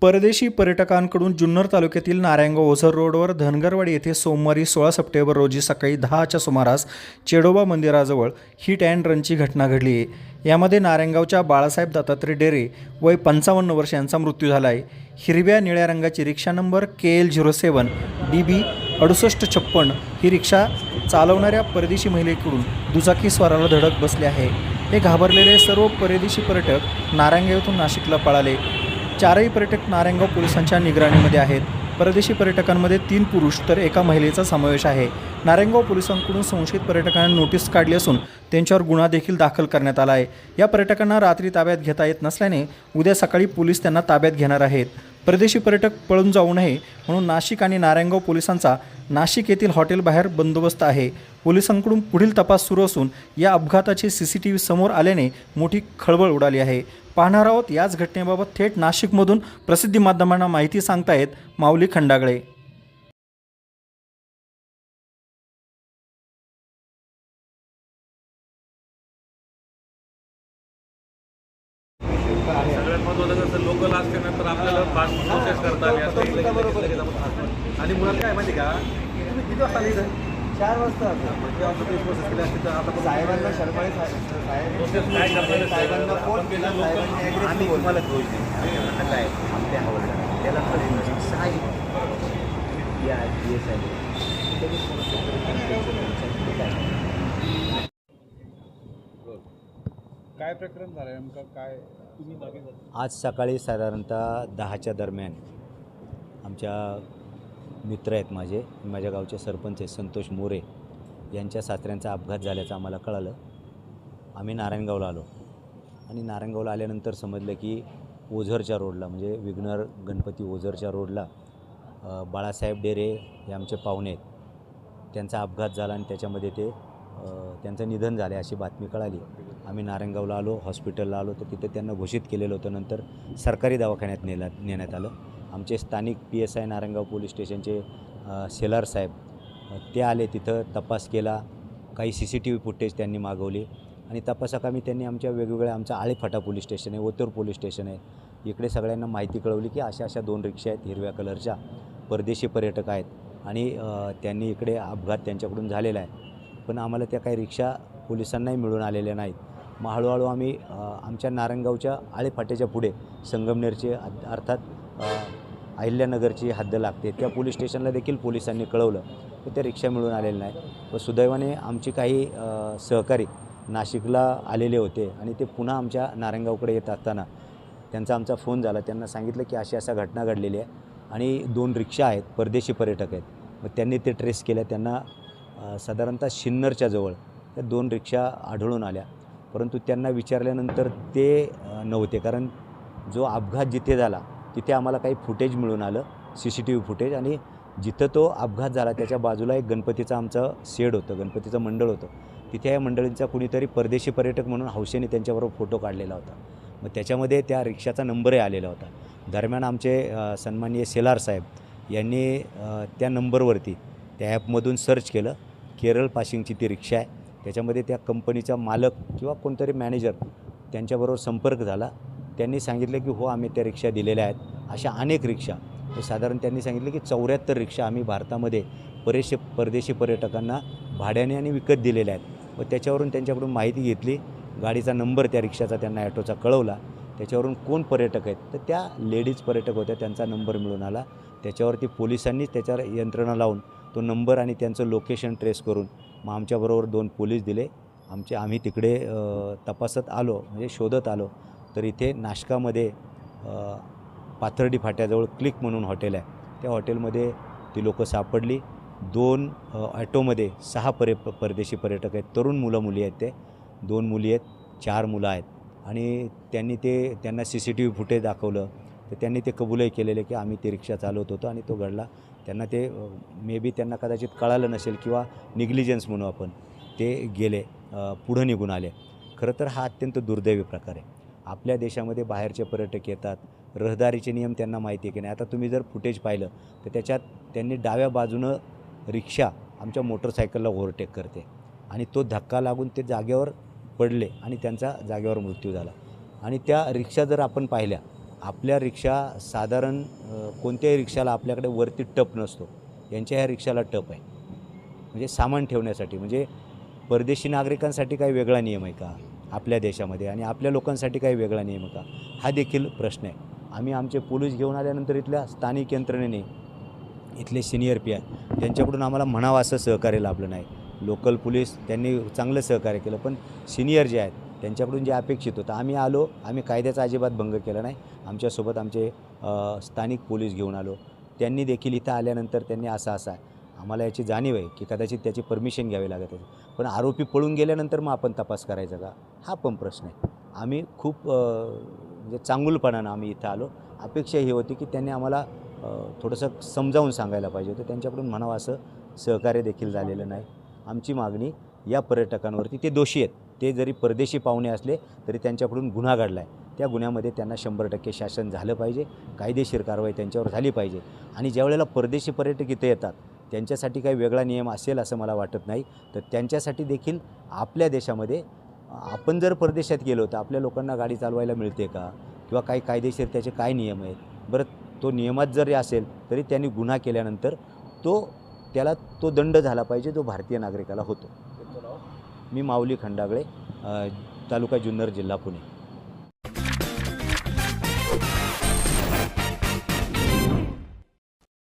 परदेशी पर्यटकांकडून जुन्नर तालुक्यातील नारायणगाव ओझर रोडवर धनगरवाडी येथे सोमवारी सोळा सप्टेंबर रोजी सकाळी दहाच्या सुमारास चेडोबा मंदिराजवळ हिट अँड रनची घटना घडली. आहे यामध्ये नारायणगावच्या बाळासाहेब दत्तात्रय डेरे वय पंचावन्न वर्ष यांचा मृत्यू झाला आहे हिरव्या निळ्या रंगाची रिक्षा number K L zero seven D B अडुसष्ट छप्पन ही रिक्षा चालवणाऱ्या परदेशी महिलेकडून दुचाकी स्वाराला धडक बसले आहे. हे घाबरलेले सर्व परदेशी पर्यटक नारायणगाव येथून नाशिकला पळाले. चारही पर्यटक नारायणगाव पोलिसांच्या निगराणीमध्ये आहेत. परदेशी पर्यटकांमध्ये तीन पुरुष तर एका महिलेचा समावेश आहे. नारायणगाव पोलिसांकडून संशयित पर्यटकांना नोटीस काढली असून त्यांच्यावर गुन्हा देखील दाखल करण्यात आला आहे. या पर्यटकांना रात्री ताब्यात घेता येत नसल्याने उद्या सकाळी पोलीस त्यांना ताब्यात घेणार आहेत. परदेशी पर्यटक पळून जाऊ नये म्हणून नाशिक आणि नारायणगाव पोलिसांचा नाशिक येथील हॉटेलबाहेर बंदोबस्त आहे. पोलिसांकडून पुढील तपास सुरू असून या अपघाताचे सी सी टी व्ही समोर आल्याने मोठी खळबळ उडाली आहे. पाहणार आहोत याच घटनेबाबत थेट नाशिकमधून प्रसिद्धी माध्यमांना माहिती सांगतायत माऊली खंडागळे. सगळ्यात महत्त्वाचं कसं लोकल असल्यानंतर आपल्याला फास्ट प्रोसेस करता आली असते आणि मुळात काय माहिती का? तुम्ही किती वाजता आले चार वाजता म्हणजे साहेबांना शर्माळे साहेबांना फोन केला. साहेबांनी आम्ही तुम्हाला दोष काय आपल्या हवं त्याला या काय प्रकरण झालं नेमकं? काय तुम्ही मागे आज सकाळी साधारणतः दहाच्या दरम्यान आमच्या मित्र आहेत माझे. माझ्या गावचे सरपंच आहेत संतोष मोरे. यांच्या सासऱ्यांचा अपघात झाल्याचं आम्हाला कळालं. आम्ही नारायणगावला आलो. आणि नारायणगावला आल्यानंतर समजलं की ओझरच्या रोडला म्हणजे विघ्नर गणपती ओझरच्या रोडला बाळासाहेब डेरे हे आमचे पाहुणे आहेत. त्यांचा अपघात झाला आणि त्याच्यामध्ये ते त्यांचं निधन झालं अशी बातमी कळाली. आम्ही नारायणगावला आलो हॉस्पिटलला आलो. तर तिथे त्यांना घोषित केलेलं होतं. नंतर सरकारी दवाखान्यात नेला नेण्यात आलं. आमचे स्थानिक P S I Narayangaon police स्टेशनचे सेलार साहेब ते आले तिथं तपास केला काही C C T V footage त्यांनी मागवली आणि तपासाकामी त्यांनी आमच्या वेगवेगळ्या आमचा आळेफाटा पोलीस स्टेशन आहे ओतूर पोलीस स्टेशन आहे. इकडे सगळ्यांना माहिती कळवली की अशा अशा दोन रिक्षा आहेत हिरव्या कलरच्या परदेशी पर्यटक आहेत आणि त्यांनी इकडे अपघात त्यांच्याकडून झालेला आहे. पण आम्हाला त्या काही रिक्षा पोलिसांनाही मिळून आलेल्या नाहीत. मग हळूहळू आम्ही आमच्या नारायणगावच्या आळेफाट्याच्या पुढे संगमनेरचे अर्थात अहिल्यानगरची हद्द लागते. त्या पोलीस स्टेशनला देखील पोलिसांनी कळवलं. पण त्या रिक्षा मिळून आलेल्या नाही व सुदैवाने आमची काही सहकारी नाशिकला आलेले होते आणि ते पुन्हा आमच्या नारायणगावकडे येत असताना त्यांचा आमचा फोन झाला. त्यांना सांगितलं की अशी अशा घटना घडलेली आहे आणि दोन रिक्षा आहेत परदेशी पर्यटक आहेत. मग त्यांनी ते ट्रेस केल्या. त्यांना साधारणतः शिन्नरच्या जवळ त्या दोन रिक्षा आढळून आल्या. परंतु त्यांना विचारल्यानंतर ते नव्हते. कारण जो अपघात जिथे झाला तिथे आम्हाला काही फुटेज मिळून आलं C C T V footage आणि जिथं तो अपघात झाला त्याच्या बाजूला एक गणपतीचं आमचं शेड होतं गणपतीचं मंडळ होतं. तिथे या मंडळींचा कुणीतरी परदेशी पर्यटक म्हणून हौशेने त्यांच्याबरोबर फोटो काढलेला होता. मग त्याच्यामध्ये त्या रिक्षाचा नंबरही आलेला होता. दरम्यान आमचे सन्माननीय सेलार साहेब यांनी त्या नंबरवरती त्या ॲपमधून सर्च केलं केरळ पासिंगची ती रिक्षा आहे. त्याच्यामध्ये त्या कंपनीचा मालक किंवा कोणतरी मॅनेजर त्यांच्याबरोबर संपर्क झाला. त्यांनी सांगितलं की हो आम्ही त्या रिक्षा दिलेल्या आहेत. अशा अनेक रिक्षा. हे साधारण त्यांनी सांगितलं की चौऱ्याहत्तर रिक्षा आम्ही भारतामध्ये बरेचसे परदेशी पर्यटकांना भाड्याने आणि विकत दिलेल्या आहेत. व त्याच्यावरून त्यांच्याकडून माहिती घेतली. गाडीचा नंबर त्या रिक्षाचा त्यांना ॲटोचा कळवला. त्याच्यावरून कोण पर्यटक आहेत? तर त्या लेडीज पर्यटक होत्या. त्यांचा नंबर मिळून आला. त्याच्यावरती पोलिसांनीच त्याच्यावर यंत्रणा लावून तो नंबर आणि त्यांचं लोकेशन ट्रेस करून मग आमच्याबरोबर दोन पोलीस दिले. आमचे आम्ही तिकडे तपासत आलो म्हणजे शोधत आलो. तर इथे नाशकामध्ये पाथर्डी फाट्याजवळ क्लिक म्हणून हॉटेल आहे. त्या हॉटेलमध्ये ती लोकं सापडली. दोन ॲटोमध्ये सहा परे परदेशी पर्यटक आहेत. तरुण मुलं मुली आहेत ते. दोन मुली आहेत चार मुलं आहेत. आणि त्यांनी ते त्यांना C C T V footage दाखवलं. तर त्यांनी ते कबूलही केलेले की आम्ही ते रिक्षा चालवत होतो आणि तो घडला. त्यांना ते मे बी त्यांना कदाचित कळालं नसेल किंवा निग्लिजन्स म्हणू आपण ते गेले पुढं निघून आले. खरं तर हा अत्यंत दुर्दैवी प्रकार आहे. आपल्या देशामध्ये बाहेरचे पर्यटक येतात. रहदारीचे नियम त्यांना माहिती आहे की नाही. आता तुम्ही जर फुटेज पाहिलं तर त्याच्यात त्यांनी डाव्या बाजूनं रिक्षा आमच्या मोटरसायकलला ओव्हरटेक करते. आणि तो धक्का लागून ते जागेवर पडले आणि त्यांचा जागेवर मृत्यू झाला. आणि त्या रिक्षा जर आपण पाहिल्या आपल्या रिक्षा साधारण कोणत्याही रिक्षाला आपल्याकडे वरती टप नसतो. यांच्या ह्या रिक्षाला टप आहे. म्हणजे सामान ठेवण्यासाठी म्हणजे परदेशी नागरिकांसाठी काही वेगळा नियम आहे का? आपल्या देशामध्ये आणि आपल्या लोकांसाठी काही वेगळा नियम का हा देखील प्रश्न आहे. आम्ही आमचे पोलीस घेऊन आल्यानंतर इथल्या स्थानिक यंत्रणेने इथले सिनियर पी आय त्यांच्याकडून आम्हाला म्हणावं असं सहकार्य लाभलं नाही. लोकल पोलीस त्यांनी चांगलं सहकार्य केलं पण सिनियर जे आहेत त्यांच्याकडून जे अपेक्षित होतं आम्ही आलो आम्ही कायद्याचा अजिबात भंग केला नाही. आमच्यासोबत आमचे स्थानिक पोलीस घेऊन आलो. त्यांनी देखील इथं आल्यानंतर त्यांनी असा असं आहे आम्हाला याची जाणीव आहे की कदाचित त्याची परमिशन घ्यावी लागत आहे पण आरोपी पळून गेल्यानंतर मग आपण तपास करायचा का? हा पण प्रश्न आहे. आम्ही खूप म्हणजे चांगुलपणानं आम्ही इथं आलो. अपेक्षा ही होती की त्यांनी आम्हाला थोडंसं समजावून सांगायला पाहिजे होतं. त्यांच्याकडून म्हणावं असं सहकार्य देखील झालेलं नाही. आमची मागणी या पर्यटकांवरती ते दोषी आहेत. ते जरी परदेशी पाहुणे असले तरी त्यांच्याकडून गुन्हा घडला आहे त्या गुन्ह्यामध्ये त्यांना शंभर टक्के शासन झालं पाहिजे. कायदेशीर कारवाई त्यांच्यावर झाली पाहिजे. आणि ज्यावेळेला परदेशी पर्यटक इथे येतात त्यांच्यासाठी काही वेगळा नियम असेल असं मला वाटत नाही. तर त्यांच्यासाठी देखील आपल्या देशामध्ये आपण जर परदेशात गेलो तर आपल्या लोकांना गाडी चालवायला मिळते का? किंवा काही कायदेशीर त्याचे काय नियम आहेत? बरं तो नियमात जरी असेल तरी त्यांनी गुन्हा केल्यानंतर तो त्याला तो दंड झाला पाहिजे जो भारतीय नागरिकाला होतो. मी माऊली खंडागळे तालुका जुन्नर जिल्हा पुणे.